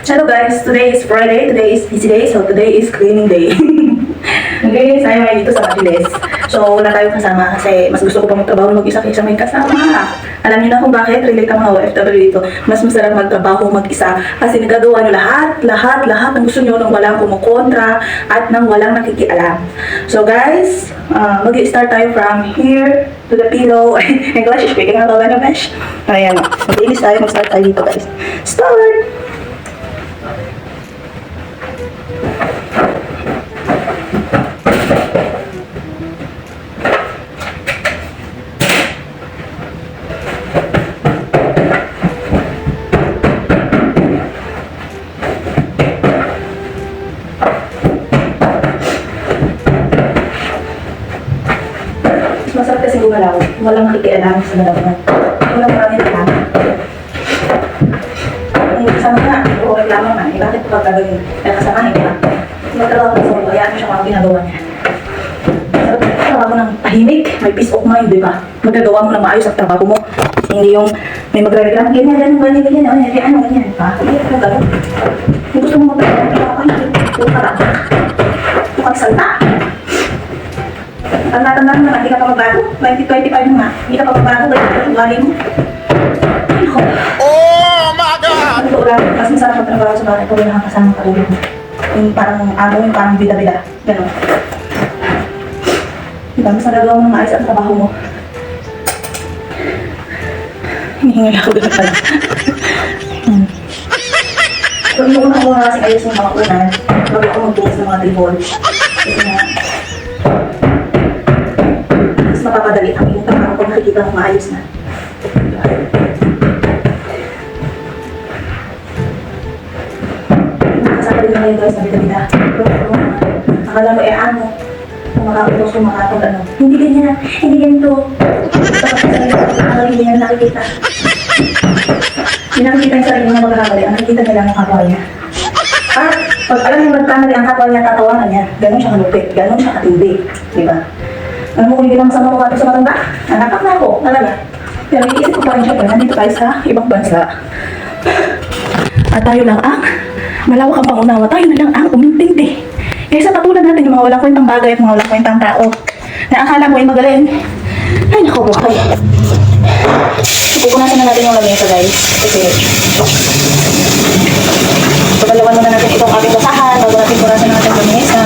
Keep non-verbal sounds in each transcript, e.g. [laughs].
Hello guys, today is Friday, today is busy day, so today is cleaning day. [laughs] Naglinis tayo ngayon dito sa Matiles. So wala tayong kasama kasi mas gusto ko pa magtrabaho mag-isa kaysa may kasama. Alam niyo na kung bakit, relate ang mga OFW dito. Mas masarap magtrabaho mag-isa kasi nagagawa niyo lahat, lahat, lahat ng gusto niyo nang walang kumukontra at nang walang nakikialam. So guys, uh, mag-start tayo from here to the pillow. [laughs] English, speaking out loud na besh. Ayan, mag-ilis tayo, mag-start tayo dito guys. Start! Mas masarap kasi gumalaw. Nakikialam sa galawan. Walang marami na lang. Ang kasama na, o reklamo na, eh bakit pa gagawin? Kaya kasama niya? Magtrabaho ka sa mga hayaan mo siya ano ginagawa niya. Trabaho ng tahimik, may peace of mind, di ba? Magagawa mo ng maayos ang trabaho mo. Hindi yung may magre-reklamo, ganyan, ganyan, ganyan, ganyan, ganyan, ganyan, di ba? Hindi ka. Kung gusto mo magtrabaho, trabaho ka, hindi. Huwag ka lang. Huwag kang salta. Tanda-tanda mo na, hindi ka pa magbago. 2025 na nga, hindi ka pa magbago. Ganyan ka ugali mo. Ay, nako. Oh my God! Ba ugali? Mas masarap magtrabaho sa bahay pag wala kang kasama katulog mo. Yung parang, ano, yung parang bida-bida. Ganon. Diba, mas nagagawa mo ng maayos ang trabaho mo. Hinihingal ako ganun pala. hmm. So, yung una ko nga kasi ayos yung mga unan, bago ako magbukas ng mga tribol. Kasi nga, mas mapapadali ang iyong trabaho kung nakikita mo maayos na. Diba? Nakasama din ngayon guys, na bida-bida. Akala mo eh ano, kung makakapos kung makakapag ano. Hindi ganyan, hindi ganito. Ko, ang hindi niya nakikita. Hindi nakikita yung sarili niya magkakamali, ang nakikita nila ang kapwa niya. At pag alam niya magkamali ang kapwa niya, tatawanan niya. Ganon siya kalupit, ganon siya katindi. Di kung hindi lang sama ko sa matanda, nanapak na ako, talaga. Pero iisip ko pa rin syempre, nandito tayo sa ibang bansa. At tayo lang ang malawak ang pangunawa. Tayo na lang ang umintindi. Kaysa katulad natin yung mga walang kwentang bagay at mga walang kwentang tao na akala mo ay magaling. Ay, naku, buhay. Pupunasan na natin yung lamesa, guys. Kasi, pagalawan muna natin itong ating basahan bago natin punasan natin yung lamesa.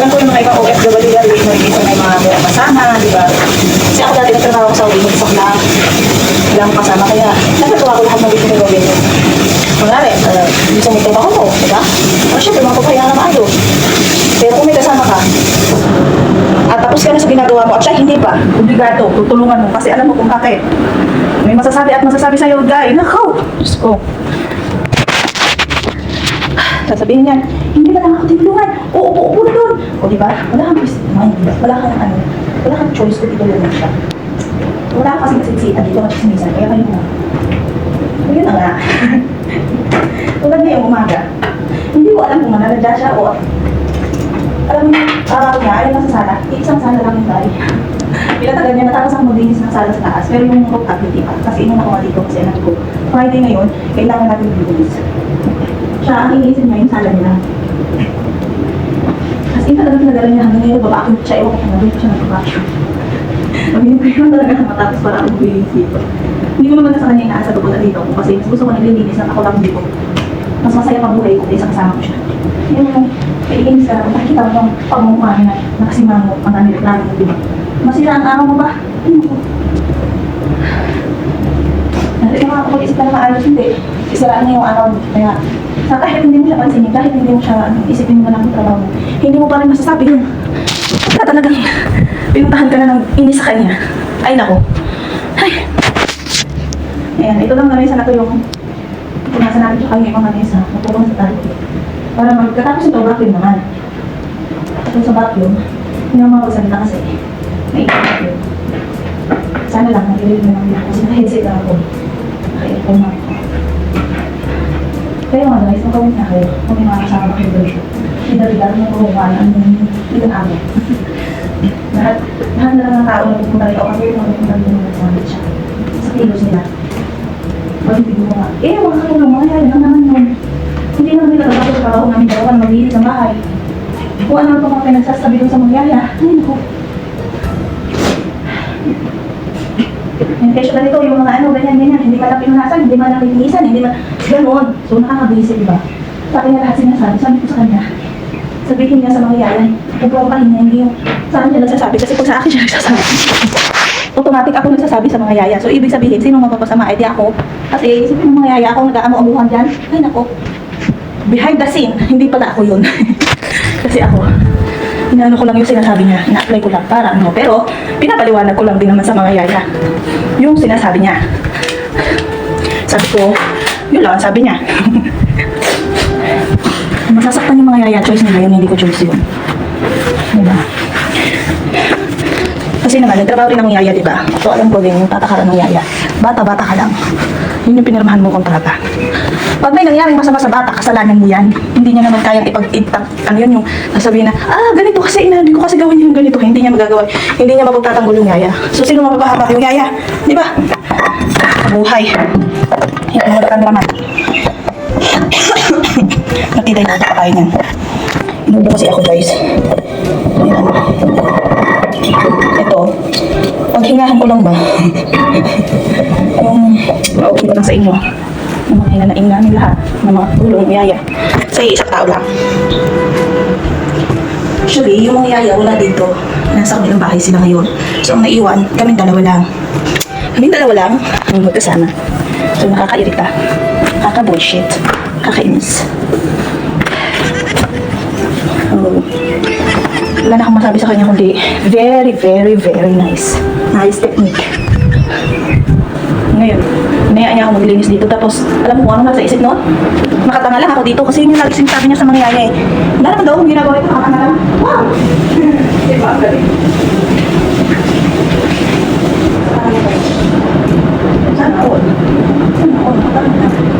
Alam ko yung mga ibang OFW yan, wait mo isa may mga buong kasama, di ba? Kasi ako dati nagtrabaho ko sa uwi, mag-isang lang. Wala akong kasama, kaya nagagawa ko lahat ng dito ng gawin. Kunwari, uh, gusto mo trabaho mo, di ba? O syempre, mapapahinga na maayos. Pero kung may kasama ka, at tapos ka na sa ginagawa mo, at siya hindi pa, obligado, tutulungan mo, kasi alam mo kung bakit. May masasabi at masasabi sa'yo, guy, nakaw! Diyos ko. Sasabihin niya, hindi ba lang ako tinulungan? Oo, upo na doon. O di ba? Wala kang peace of mind? Wala kang ano, wala kang choice kung itulungan siya. Wala ka kasing sitsitan dito ka chismisan, kaya kayo na. Yun na nga. [laughs] Tulad ngayong umaga, hindi ko alam kung nananadya siya o alam mo yung araw niya, ay nasa sala, isang sala lang yung bahay. [laughs] Pinatagal niya, natapos ako maglinis ng sala sa taas, pero yung rooftop hindi pa. Kasi inuna ko nga dito kasi anak ko, Friday ngayon, kailangan natin maglinis. Siya, iniisip niya yung sala nila. Kasi in talaga pinagalan niya hanggang ngayon, babakit siya, ewan ko kung nabay ko siya nagpapakit. Pag-inipay ko talaga matapos para ako dito. Hindi ko naman na sa kanya inaasa ko na dito kasi mas gusto ko naglilinis na ako lang dito. Mas masaya pa buhay ko kaysa kasama ko siya. Yung kaiinis ka na, nakikita mo ang pagmumukha niya na nakasimango ang nanireklamo mo, di ba? Masira ang araw mo ba? Ano ko? Hindi ka makakapag-isip ka na maayos, hindi. Isiraan niya yung araw mo. Kaya, sa kahit hindi mo siya pansinin, kahit hindi mo siya isipin mo na yung trabaho mo, hindi mo pa rin masasabi yun. Kaya talagang pinuntahan ka na ng inis sa kanya. Ay, nako. Ay. Ayan, ito lang na mesa na to yung punasan natin siya kayo yung mga mesa. Napulong sa tayo. Para magkatapos ito, vacuum naman. Tapos sa vacuum, hindi naman magsalita kasi. May vacuum. Sana lang, nag-review na lang ako. Kasi naka-headset lang ako. Naka-earphone na Kayo nga guys, magkawin na kayo. Kung may mga kasama kayo dito. Hindi dali mo kumukuha ng hindi ng amo. lahat, lahat na lang ng tao na pupunta rito kasi yung pupunta rito na nagsasabi siya. Sa kilos nila. Pag hindi mo nga, eh, wala kayo mga yan, lang naman yun. trabaho namin dalawa maglinis ng bahay. Kung ano pa mga pinagsasabi doon sa mga yaya. Ay, naku. Yung kesyo ganito, yung mga ano, ganyan, ganyan, hindi man lang pinunasan, hindi man lang hindi man, ganoon. So, nakakabisi, di ba? Sa akin na lahat sinasabi, sabi ko sa kanya, sabihin niya sa mga yaya, pupumpahin niya, hindi yung sa akin siya nagsasabi, kasi pag sa akin siya nagsasabi, automatic ako nagsasabi sa mga yaya. So, ibig sabihin, sino mapapasama? Eh, di ako. Kasi, isipin ng mga yaya ako, nag-aamu-amuhan dyan. Ay, nako. Behind the scene, hindi pala ako yun. [laughs] kasi ako, inaano ko lang yung sinasabi niya, ina-apply ko lang para ano. Pero, pinapaliwanag ko lang din naman sa mga yaya. Yung sinasabi niya. Sabi ko, yun lang ang sabi niya. [laughs] Masasaktan yung mga yaya, choice nila yun, hindi ko choice yun. Diba? Kasi naman, nagtrabaho rin ng yaya, di ba? So, alam ko din yung tatakaran ng yaya. Bata-bata ka lang. Yun yung pinirmahan mo kontrata. Pag may nangyaring masama sa bata, kasalanan mo yan. Hindi niya naman kayang ipag ipag ano yun yung sasabihin na, ah, ganito kasi, ina, hindi ko kasi gawin yung ganito. Hindi niya magagawa. Hindi niya mapagtatanggol yung yaya. So, sino mapapahamak yung yaya? Di ba? Buhay. [coughs] Yan, mga kameraman. Natitay na pa tayo niyan. Inubo kasi ako, guys. Ayan. Ito, paghingahan ko lang ba? yung pauwi ko lang sa inyo. Mga hinanaing namin lahat. Ng mga tulong yaya. Sa isang tao lang. Actually, yung mga yaya wala dito. Nasa kabilang bahay sila ngayon. So, ang naiwan, kami dalawa lang. Kami dalawa lang ang magkasama. So, nakakairita. Nakaka-bullshit. Kakainis. Wala na akong masabi sa kanya kundi very, very, very nice. Nice technique. Ngayon, inayaan niya ako maglinis dito. Tapos, alam mo kung ano nasa isip noon? Nakatanga lang ako dito kasi yun yung lagi sinasabi niya sa mga yaya eh. Wala naman daw akong ginagawa ito, nakatanga lang. Wow! [laughs] Diba, galing. Sana all. Sana all. Nakatanga lang.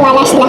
ওয়াল আসলা